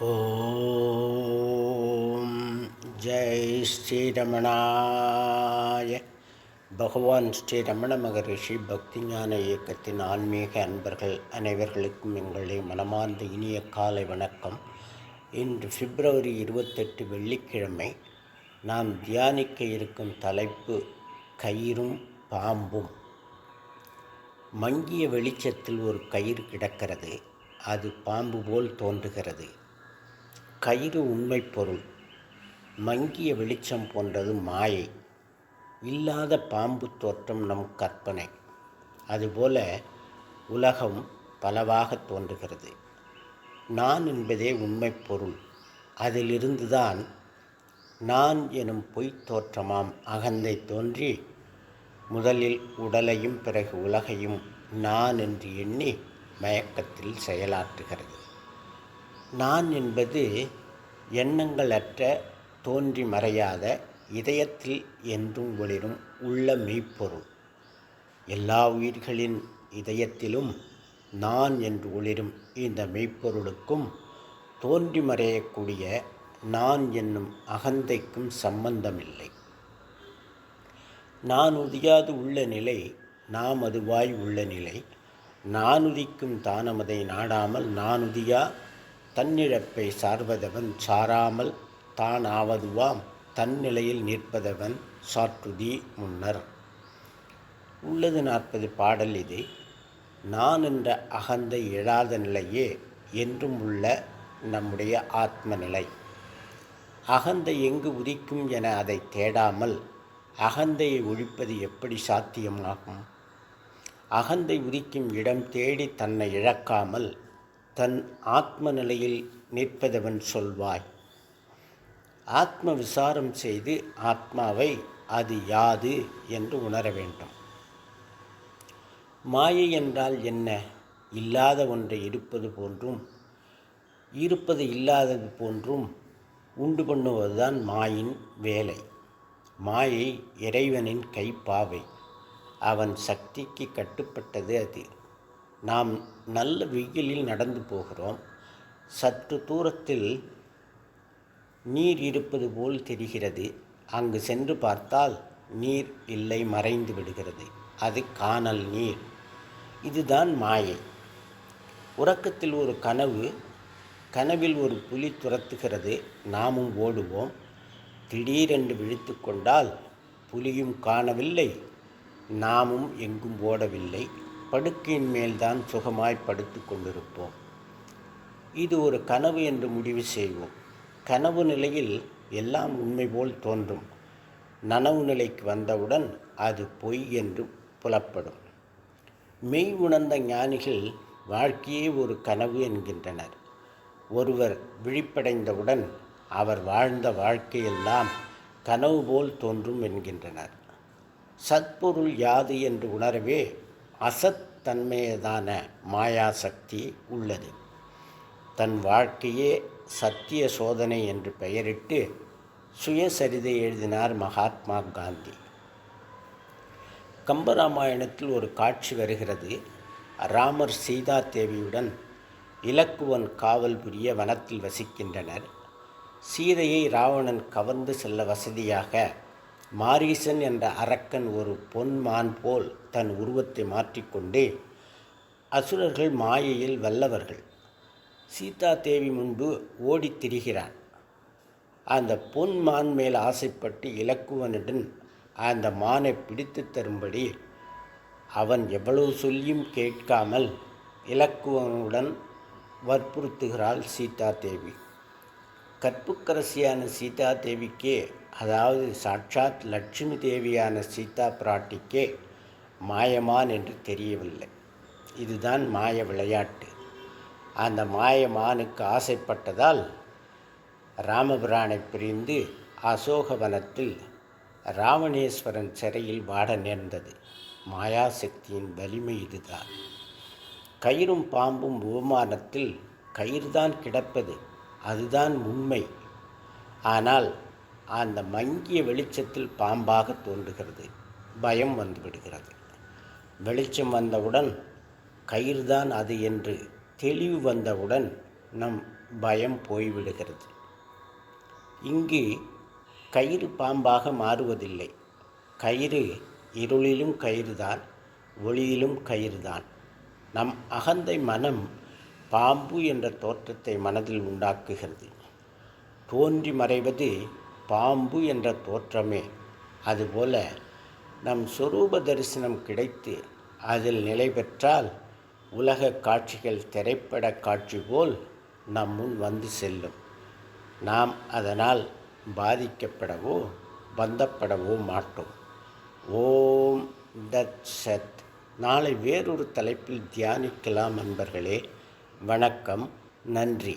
ஓம் ஜெய் ஸ்ரீரமணாய பகவான் ஸ்ரீ ரமண மகரிஷி பக்தி ஞான இயக்கத்தின் ஆன்மீக அன்பர்கள் அனைவர்களுக்கும் எங்களுடைய மனமார்ந்த இனிய காலை வணக்கம். இன்று பிப்ரவரி இருபத்தெட்டு வெள்ளிக்கிழமை நாம் தியானிக்க இருக்கும் தலைப்பு கயிறும் பாம்பும். மங்கிய வெளிச்சத்தில் ஒரு கயிறு கிடக்கிறது. அது பாம்பு போல் தோன்றுகிறது. கயிறு உண்மை பொருள். மங்கிய வெளிச்சம் போன்றது மாயை. இல்லாத பாம்பு தோற்றம் நம் கற்பனை. அதுபோல உலகம் பலவாக தோன்றுகிறது. நான் என்பதே உண்மை பொருள். அதிலிருந்துதான் நான் எனும் பொய்த் தோற்றமாம் அகந்தை தோன்றி முதலில் உடலையும் பிறகு உலகையும் நான் என்று எண்ணி மயக்கத்தில் செயலாற்றுகிறது. நான் என்பது எண்ணங்களற்ற தோன்றி மறையாத இதயத்தில் என்றும் ஒளிரும் உள்ள மெய்ப்பொருள். எல்லா உயிர்களின் இதயத்திலும் நான் என்று ஒளிரும் இந்த மெய்ப்பொருளுக்கும் தோன்றி மறையக்கூடிய நான் என்னும் அகந்தைக்கும் சம்பந்தமில்லை. நான் உதியாது உள்ள நிலை நாம் அதுவாய் உள்ள நிலை நான் உதிக்கும் தானமதை நாடாமல் நான் உதியா தன்னிழப்பை சார்வதவன் சாராமல் தான் ஆவதுவாம் தன்னிலையில் நிற்பதவன் சாற்றுதி முன்னர். உள்ளது நாற்பது பாடல் இது. நான் என்ற அகந்தை எழாத நிலையே என்றும் உள்ள நம்முடைய ஆத்ம நிலை அகந்தை எங்கு உதிக்கும் என அதை தேடாமல் அகந்தையை ஒழிப்பது எப்படி சாத்தியமாகும்? அகந்தை உதிக்கும் இடம் தேடி தன்னை இழக்காமல் தன் ஆத்ம நிலையில் நிற்பதவன் சொல்வாய். ஆத்ம விசாரம் செய்து ஆத்மாவை அது யாது என்று உணர வேண்டும். மாயை என்றால் என்ன? இல்லாத ஒன்றை இருப்பது போன்றும் இருப்பது இல்லாதது போன்றும் உண்டு பண்ணுவதுதான் மாயின் வேலை. மாயை இறைவனின் கைப்பாவை அவன் சக்திக்கு கட்டுப்பட்டது அது. நாம் நல்ல வெயிலில் நடந்து போகிறோம். சற்று தூரத்தில் நீர் இருப்பது போல் தெரிகிறது. அங்கு சென்று பார்த்தால் நீர் இல்லை மறைந்து விடுகிறது. அது காணல் நீர். இதுதான் மாயை. உறக்கத்தில் ஒரு கனவு கனவில் ஒரு புலி துரத்துகிறது. நாமும் ஓடுவோம். திடீரென்று விழித்து கொண்டால் புலியும் காணவில்லை. நாமும் எங்கும் ஓடவில்லை. படுக்கையின் மேல்தான் சுகமாய் படுத்து கொண்டிருப்போம். இது ஒரு கனவு என்று முடிவு செய்வோம். கனவு நிலையில் எல்லாம் உண்மை போல் தோன்றும். நனவு நிலைக்கு வந்தவுடன் அது பொய் என்று புலப்படும். மெய் உணர்ந்த ஞானிகள் வாழ்க்கையே ஒரு கனவு என்கின்றனர். ஒருவர் விழிப்படைந்தவுடன் அவர் வாழ்ந்த வாழ்க்கையெல்லாம் கனவு போல் தோன்றும் என்கின்றனர். சத்பொருள் யாது என்று உணரவே அசத்தன்மையதான மாயாசக்தி உள்ளது. தன் வாழ்க்கையே சத்திய சோதனை என்று பெயரிட்டு சுயசரிதை எழுதினார் மகாத்மா காந்தி. கம்பராமாயணத்தில் ஒரு காட்சி வருகிறது. ராமர் சீதா தேவியுடன் இலக்குவன் காவல் புரிய வனத்தில் வசிக்கின்றனர். சீதையை ராவணன் கவர்ந்து செல்ல வசதியாக மாரீசன் என்ற அரக்கன் ஒரு பொன்மான் போல் தன் உருவத்தை மாற்றிக்கொண்டு அசுரர்கள் மாயையில் வல்லவர்கள். சீதா தேவி முன்பு ஓடித் திரிகிறான். அந்த பொன் மான் மேல் ஆசைப்பட்டு இலக்குவனுடன் அந்த மானை பிடித்து தரும்படி அவன் எவ்வளவு சொல்லியும் கேட்காமல் இலக்குவனுடன் வற்புறுத்துகிறாள் சீதா தேவி. கற்புக்கரசியான சீதா தேவிக்கே அதாவது சாட்சாத் லட்சுமி தேவியான சீதா பிராட்டிக்கே மாயமான் என்று தெரியவில்லை. இதுதான் மாய விளையாட்டு. அந்த மாயமானுக்கு ஆசைப்பட்டதால் ராமபிரானை பிரிந்து அசோகவனத்தில் ராவணேஸ்வரன் சிறையில் வாட நேர்ந்தது. மாயாசக்தியின் வலிமை இதுதான். கயிறும் பாம்பும் உபமானத்தில் கயிறுதான் கிடப்பது. அதுதான் உண்மை. ஆனால் அந்த மங்கிய வெளிச்சத்தில் பாம்பாக தோன்றுகிறது. பயம் வந்துவிடுகிறது வெளிச்சம் வந்தவுடன் கயிறுதான் அது என்று தெளிவு வந்தவுடன் நம் பயம் போய்விடுகிறது இங்கு கயிறு பாம்பாக மாறுவதில்லை. கயிறு இருளிலும் கயிறுதான் ஒளியிலும் கயிறுதான். நம் அகந்தை மனம் பாம்பு என்ற தோற்றத்தை மனதில் உண்டாக்குகிறது. தோன்றி மறைவது பாம்பு என்ற தோற்றமே. அதுபோல நம் சொரூப தரிசனம் கிடைத்து அதில் நிலை பெற்றால் உலக காட்சிகள் திரைப்பட காட்சி போல் நம் முன் வந்து செல்லும். நாம் அதனால் பாதிக்கப்படவோ பந்தப்படவோ மாட்டோம். ஓம் தத் சத். நாளை வேறொரு தலைப்பில் தியானிக்கலாம் நண்பர்களே வணக்கம் நன்றி.